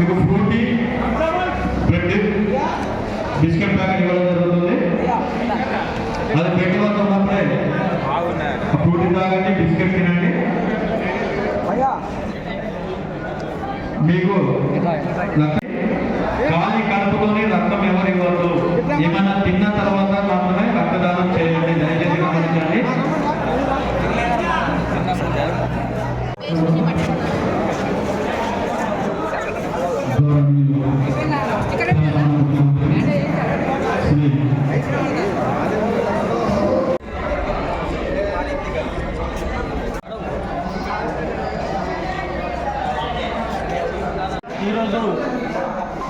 మీకు frutti. Bread biscuit packet ఇవ్వడం జరుగుతుంది. అది పెట్టి వద్ద ఉన్నప్పుడే ఆ ఫ్రూటీ తాగండి బిస్కెట్ తినండి. మీకు రక్తం- ఈరోజు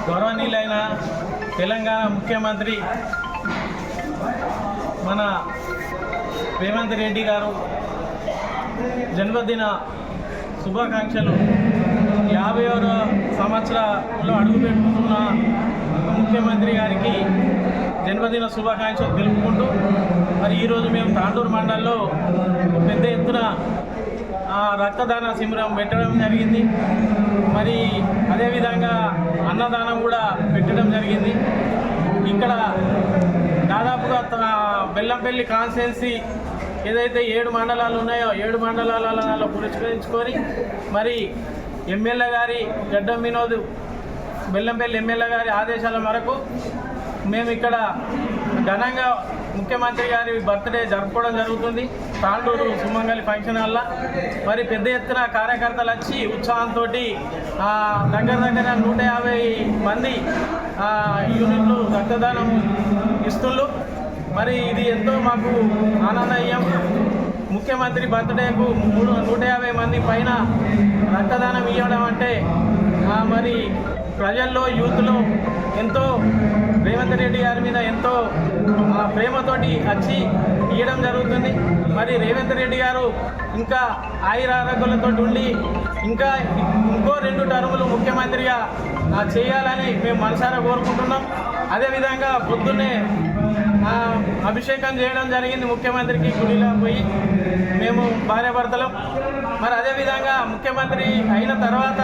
గౌరవనీయులైన తెలంగాణ ముఖ్యమంత్రి మన రేవంత్ రెడ్డి గారు జన్మదిన శుభాకాంక్షలు. యాభై సంవత్సరంలో అడుగుపెట్టుకున్న ముఖ్యమంత్రి గారికి జన్మదిన శుభాకాంక్షలు తెలుపుకుంటూ మరి ఈరోజు మేము తాండూరు మండలంలో పెద్ద ఎత్తున రక్తదాన శిబిరం పెట్టడం జరిగింది. మరి అదేవిధంగా అన్నదానం కూడా పెట్టడం జరిగింది. ఇక్కడ దాదాపుగా బెల్లంపల్లి కాన్స్టిట్యున్సీ ఏదైతే ఏడు మండలాలు ఉన్నాయో ఏడు మండలాలలో పురస్కరించుకొని మరి ఎమ్మెల్యే గారి గడ్డం వినోద్ బెల్లంపల్లి ఎమ్మెల్యే గారి ఆదేశాల మేరకు మేము ఇక్కడ ఘనంగా ముఖ్యమంత్రి గారి బర్త్డే జరుపుకోవడం జరుగుతుంది. తాండూరు సుమంగళి ఫంక్షన్ హాల్లో. మరి పెద్ద ఎత్తున కార్యకర్తలు వచ్చి ఉత్సాహంతో దగ్గర దగ్గర నూట యాభై మంది యూనిట్లు రక్తదానం ఇస్తుళ్ళు మరి ఇది ఎంతో మాకు ఆనందయ్యం ముఖ్యమంత్రి బర్త్డేకు మూడు నూట యాభై మంది పైన రక్తదానం ఇవ్వడం అంటే మరి ప్రజల్లో యూత్లో ఎంతో రేవంత్ రెడ్డి గారి మీద ఎంతో ప్రేమతోటి వచ్చి ఇవ్వడం జరుగుతుంది. మరి రేవంత్ రెడ్డి గారు ఇంకా ఆయుర ఆరోగ్యాలతో ఉండి ఇంకా ఇంకో రెండు టర్ములు ముఖ్యమంత్రిగా చేయాలని మేము మనసారా కోరుకుంటున్నాం. అదేవిధంగా పొద్దున్నే అభిషేకం చేయడం జరిగింది ముఖ్యమంత్రికి గుడిలో పోయి మేము భార్యాభర్తలం. మరి అదేవిధంగా ముఖ్యమంత్రి అయిన తర్వాత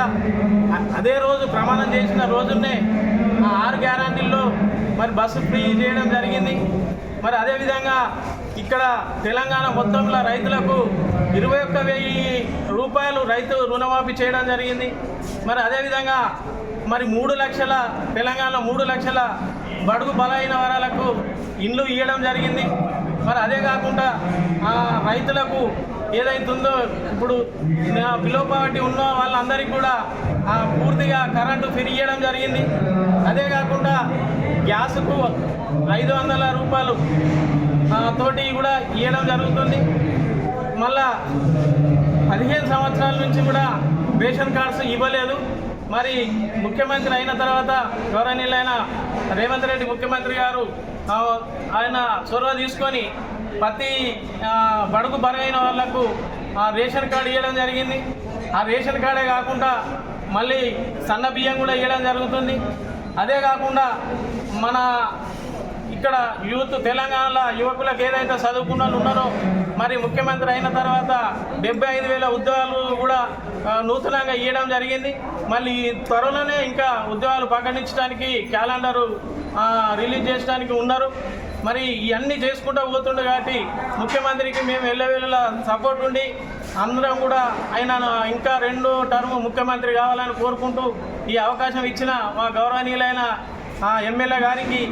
అదే రోజు ప్రమాణం చేసిన రోజునే ఆరు గ్యారంటీల్లో మరి బస్సు ఫ్రీ చేయడం జరిగింది. మరి అదేవిధంగా ఇక్కడ తెలంగాణ మొత్తంలో రైతులకు ఇరవై ఒక్క వెయ్యి రూపాయలు రైతు రుణమాఫీ చేయడం జరిగింది. మరి అదేవిధంగా మరి మూడు లక్షల తెలంగాణలో మూడు లక్షల బడుగు బలైన వరాలకు ఇండ్లు ఇవ్వడం జరిగింది. మరి అదే కాకుండా ఆ రైతులకు ఏదైతుందో ఇప్పుడు బిలో పావర్టీ ఉన్న వాళ్ళందరికీ కూడా ఆ, పూర్తిగా కరెంటు ఫ్రీ ఇవ్వడం జరిగింది. అదే కాకుండా గ్యాస్కు ఐదు వందల రూపాయలు ఆ, తోటి కూడా ఇవ్వడం జరుగుతుంది. మళ్ళా పదిహేను సంవత్సరాల నుంచి కూడా రేషన్ కార్డ్స్ ఇవ్వలేదు. మరి ముఖ్యమంత్రి అయిన తర్వాత గౌరవనీయులైన రేవంత్ రెడ్డి ముఖ్యమంత్రి గారు ఆయన చొరవ తీసుకొని ప్రతి బడుగు బలైన వాళ్ళకు ఆ రేషన్ కార్డు ఇవ్వడం జరిగింది. ఆ రేషన్ కార్డే కాకుండా మళ్ళీ సన్న బియ్యం కూడా ఇవ్వడం జరుగుతుంది. అదే కాకుండా మన ఇక్కడ యూత్ తెలంగాణలో యువకులకు ఏదైతే చదువుకున్న ఉన్నారో మరి ముఖ్యమంత్రి అయిన తర్వాత డెబ్బై ఐదు వేల ఉద్యోగాలు కూడా నూతనంగా ఇవ్వడం జరిగింది. మళ్ళీ త్వరలోనే ఇంకా ఉద్యోగాలు ప్రకటించడానికి క్యాలెండరు రిలీజ్ చేయడానికి ఉన్నారు. మరి ఇవన్నీ చేసుకుంటూ పోతుండే కాబట్టి ముఖ్యమంత్రికి మేము వెళ్ళవేళ సపోర్ట్ ఉండి అందరం కూడా ఆయన ఇంకా రెండు టర్మ్ ముఖ్యమంత్రి కావాలని కోరుకుంటూ ఈ అవకాశం ఇచ్చిన మా గౌరవనీయులైన ఎమ్మెల్యే గారికి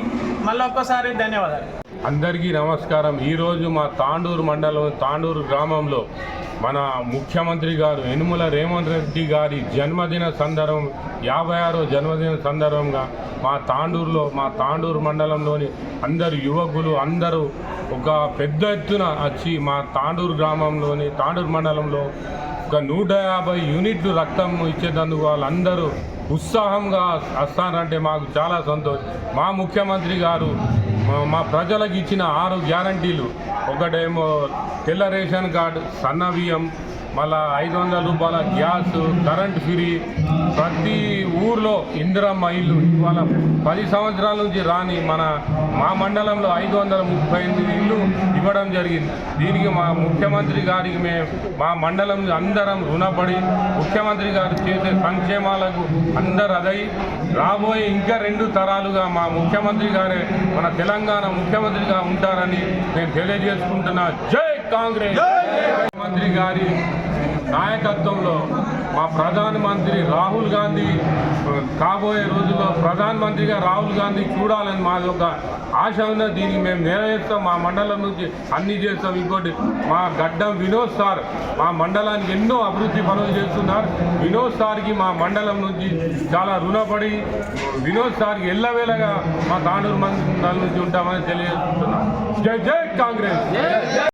మళ్ళొక్కసారి ధన్యవాదాలు. అందరికీ నమస్కారం. ఈరోజు మా తాండూరు మండలం తాండూరు గ్రామంలో మన ముఖ్యమంత్రి గారు యనుమల రేవంత్ రెడ్డి గారి జన్మదిన సందర్భం యాభై ఆరో జన్మదిన సందర్భంగా మా తాండూరులో మా తాండూరు మండలంలోని అందరు యువకులు అందరూ ఒక పెద్ద ఎత్తున వచ్చి మా తాండూరు గ్రామంలోని తాండూరు మండలంలో ఒక నూట యాభై యూనిట్లు రక్తం ఇచ్చేటందుకు వాళ్ళందరూ ఉత్సాహంగా వస్తానంటే మాకు చాలా సంతోషం. మా ముఖ్యమంత్రి గారు మా- మా ప్రజలకు ఇచ్చిన ఆరు గ్యారంటీలు. ఒకటేమో తెల్ల రేషన్ కార్డు సన్న బియ్యం మళ్ళా ఐదు వందల రూపాయల గ్యాస్ కరెంట్ ఫ్రీ. ప్రతి ఊర్లో ఇందిరమ్మ ఇల్లు ఇవాళ పది సంవత్సరాల నుంచి రాని మన మా మండలంలో ఐదు వందల ముప్పై ఎనిమిది ఇల్లు ఇవ్వడం జరిగింది. దీనికి మా ముఖ్యమంత్రి గారికి మేము మా మండలం అందరం రుణపడి ముఖ్యమంత్రి గారు చేసే సంక్షేమాలకు అందరు అదై రాబోయే ఇంకా రెండు తరాలుగా మా ముఖ్యమంత్రి గారే మన తెలంగాణ ముఖ్యమంత్రిగా ఉంటారని నేను తెలియజేసుకుంటున్నా. జై కాంగ్రెస్. మంత్రి గారి నాయకత్వంలో మా ప్రధానమంత్రి రాహుల్ గాంధీ కాబోయే రోజుల్లో ప్రధానమంత్రిగా రాహుల్ గాంధీ చూడాలని మా యొక్క ఆశ ఉన్న దీనికి మేము నిర్వహిస్తాం మా మండలం నుంచి అన్ని చేస్తాం. ఇంకోటి మా గడ్డం వినోద్ సార్ మా మండలానికి ఎన్నో అభివృద్ధి పనులు చేస్తున్నారు. వినోద్ సార్కి మా మండలం నుంచి చాలా రుణపడి వినోద్ సార్కి ఎల్లవేళగా మా తాండూరు మండలం నుంచి ఉంటామని తెలియజేస్తున్నాం. జై జై కాంగ్రెస్!